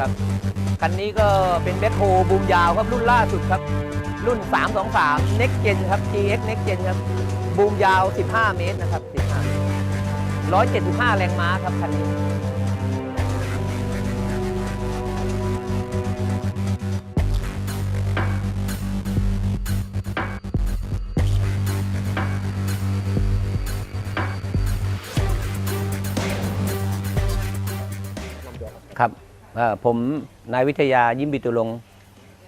ครับ คันนี้ก็เป็นแบ็คโฮบูมยาวครับรุ่นล่าสุดครับ รุ่น 323 Next Gen ครับ GX Next Gen ครับ บูมยาว 15 เมตรนะครับ 15เมตร175 แรงม้าครับคันนี้ครับ ผมนายวิทยายิ้มบิตุลงค์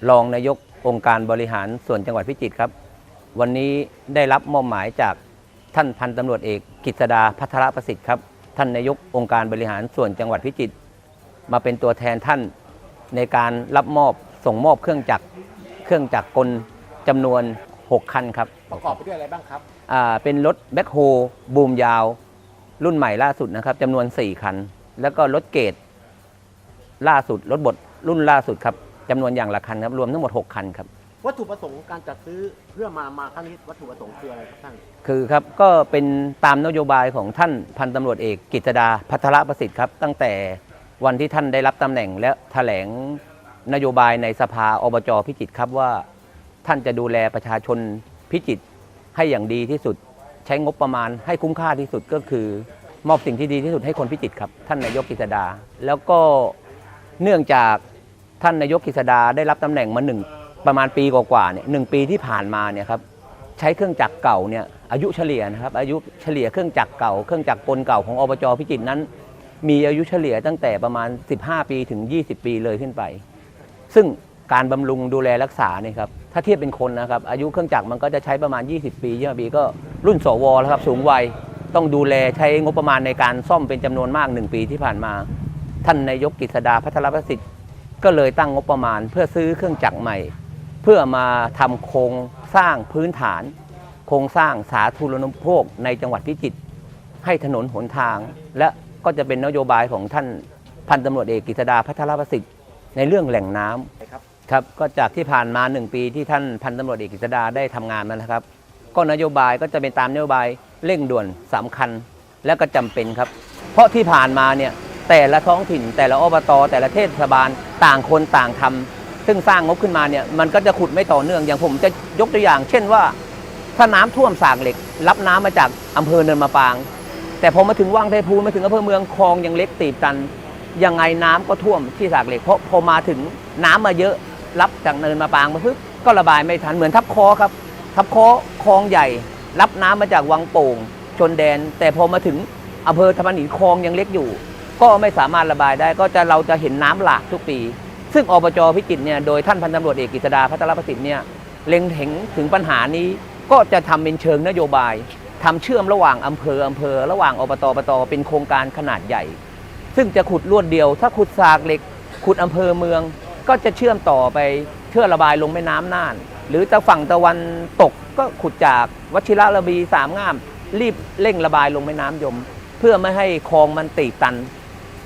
รองนายกองค์การบริหารส่วนจังหวัดพิจิตรครับ วันนี้ได้รับมอบหมายจากท่านพันตำรวจเอกกิษดาพัทรประสิทธิ์ครับท่านนายกองค์การบริหารส่วนจังหวัดพิจิตรมาเป็นตัวแทนท่านในการรับมอบส่งมอบเครื่องจักรเครื่องจักรกลจำนวน 6 คันครับประกอบไปด้วยอะไรบ้างครับอ่าเป็นรถแบ็คโฮบูมยาว รุ่นใหม่ล่าสุดนะครับจำนวน 4 คัน แล้วก็รถเกรด ล่าสุดรถบดรุ่นล่าสุดครับจำนวนอย่างละคันครับรวมทั้งหมด 6 คันครับ วัตถุประสงค์ของการจัดซื้อเพื่อมามาครั้งนี้วัตถุประสงค์คืออะไรครับท่าน คือครับก็เป็นตามนโยบายของท่านพันตำรวจเอกกิตดาพัทรประสิทธิ์ครับตั้งแต่วันที่ท่านได้รับตำแหน่งและแถลงนโยบายในสภาอบจพิจิตรครับว่า ท่านจะดูแลประชาชนพิจิตรให้อย่างดีที่สุดใช้งบประมาณให้คุ้มค่าที่สุดก็คือ มอบสิ่งที่ดีที่สุดให้คนพิจิตรครับ ท่านนายกกิษดา แล้วก็ เนื่องจากท่านนายกกิษดาได้รับตำแหน่งมาหนึ่งประมาณปีกว่าๆเนี่ยหนึ่งปีที่ผ่านมาเนี่ยครับใช้เครื่องจักรเก่าเนี่ยอายุเฉลี่ยนะครับอายุเฉลี่ยเครื่องจักรเก่าเครื่องจักรกลเก่าของอบจพิจิตรนั้น มีอายุเฉลี่ยตั้งแต่ประมาณ 15 ปีถึง 20 ปีเลยขึ้นไป ซึ่งการบำรุงดูแลรักษาเนี่ยครับถ้าเทียบเป็นคนนะครับอายุเครื่องจักรมันก็จะใช้ประมาณ 20 ปี20ปีก็รุ่นสวแล้วครับสูงวัยต้องดูแลใช้งบประมาณในการซ่อมเป็นจำนวนมาก 1 ปีที่ผ่านมา ท่านนายกกฤษดาพัทรประสิทธิ์ก็เลยตั้งงบประมาณ เพื่อซื้อเครื่องจักรใหม่ เพื่อมาทำโครงสร้างพื้นฐาน โครงสร้างสาธารณูปโภคในจังหวัดพิจิตรให้ถนนหนทาง และก็จะเป็นนโยบายของท่านพันตำรวจเอกกฤษดาพัทรประสิทธิ์ในเรื่องแหล่งน้ำครับครับก็จากที่ผ่านมา 1 ปีที่ท่านพันตำรวจเอกกฤษดาได้ทำงานมานะครับ ก็นโยบายก็จะเป็นตามนโยบายเร่งด่วนสำคัญและก็จำเป็นครับ เพราะที่ผ่านมาเนี่ย แต่ละท้องถิ่น แต่ละอบต แต่ละเทศบาลต่างคนต่างทำซึ่งสร้างงบขึ้นมาเนี่ยมันก็จะขุดไม่ต่อเนื่องอย่างผมจะยกตัวอย่าง เช่นว่า ถ้าน้ำท่วมสากเหล็ก รับน้ำมาจากอำเภอเนินมะปาง แต่พอมาถึงวังไทพูนมาถึงอำเภอเมืองคลองยังเล็กตีบตันยังไงน้ำก็ท่วมที่สากเหล็กเพราะพอมาถึงน้ำมาเยอะรับจากเนินมาปางมาปึ๊บก็ระบายไม่ทันเหมือนทับคอครับ ทับคอคลองใหญ่ รับน้ำมาจากวังโป่งชนแดน แต่พอมาถึงอำเภอธรรมนิคลองยังเล็กอยู่ ก็ไม่สามารถระบายได้ก็จะเราจะเห็นน้ำหลากทุกปี ซึ่งอบจพิจิตรเนี่ยโดยท่านพันตำรวจเอกกฤษดาพัทรประสิทธิ์เนี่ยเล็งเห็นถึงปัญหานี้ก็จะทำเป็นเชิงนโยบายทำเชื่อมระหว่างอำเภออำเภอ ระหว่างอบตอบตเป็นโครงการขนาดใหญ่ ซึ่งจะขุดลวดเดียว ถ้าขุดสากเหล็ก ขุดอำเภอเมือง ก็จะเชื่อมต่อไปเชื่อระบายลงแม่น้ำน่าน หรือจะฝั่งตะวันตกก็ขุดจากวชิระระบีสามงาม รีบเร่งระบายลงแม่น้ำยม เพื่อไม่ให้คลองมันตีตัน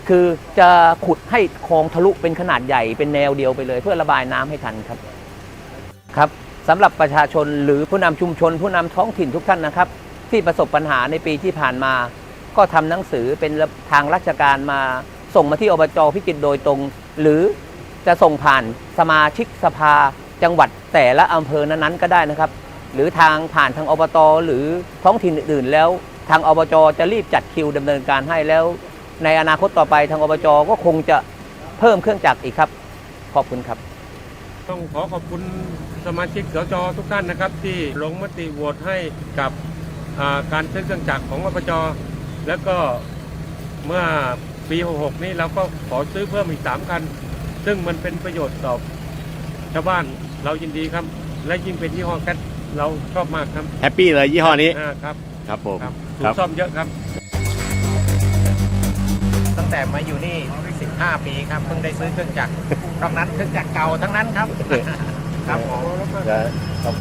คือจะขุดให้คลองทะลุเป็นขนาดใหญ่เป็นแนวเดียวไปเลย เพื่อระบายน้ำให้ทันครับครับสำหรับประชาชนหรือผู้นำชุมชน ผู้นำท้องถิ่นทุกท่านนะครับ ที่ประสบปัญหาในปีที่ผ่านมา ก็ทำหนังสือเป็นทางราชการมา ส่งมาที่อบจพิจิตรโดยตรง หรือจะส่งผ่านสมาชิกสภา จังหวัดแต่ละอำเภอนั้นๆก็ได้นะครับ หรือทางผ่านทางอบตหรือท้องถิ่นอื่นๆ แล้วทางอบจจะรีบจัดคิวดำเนินการให้แล้ว ในอนาคตต่อไปทางอบจก็คงจะเพิ่มเครื่องจักรอีกครับ ขอบคุณครับ ต้องขอขอบคุณสมาชิกสจทุกท่านนะครับ ที่ลงมติโหวตให้กับอ่าการซื้อเครื่องจักรของอบจแล้วก็เมื่อปี 66 นี้เราก็ขอซื้อเพิ่มอีก 3 คัน ซึ่งมันเป็นประโยชน์ต่อชาวบ้านเรายินดีครับ และยิ่งเป็นยี่ห้อแก๊สเราชอบมากครับ แฮปปี้เลยยี่ห้อนี้ อ่าครับ ครับผม ครับถูครักบซ่อมเยอะครับตั้ง แต่มาอยู่นี่ 15 ปีครับเพิ่งได้ซื้อเครื่องจักรนอกนั้นเครื่องจักรเก่าทั้งนั้นครับ ครับผมครับ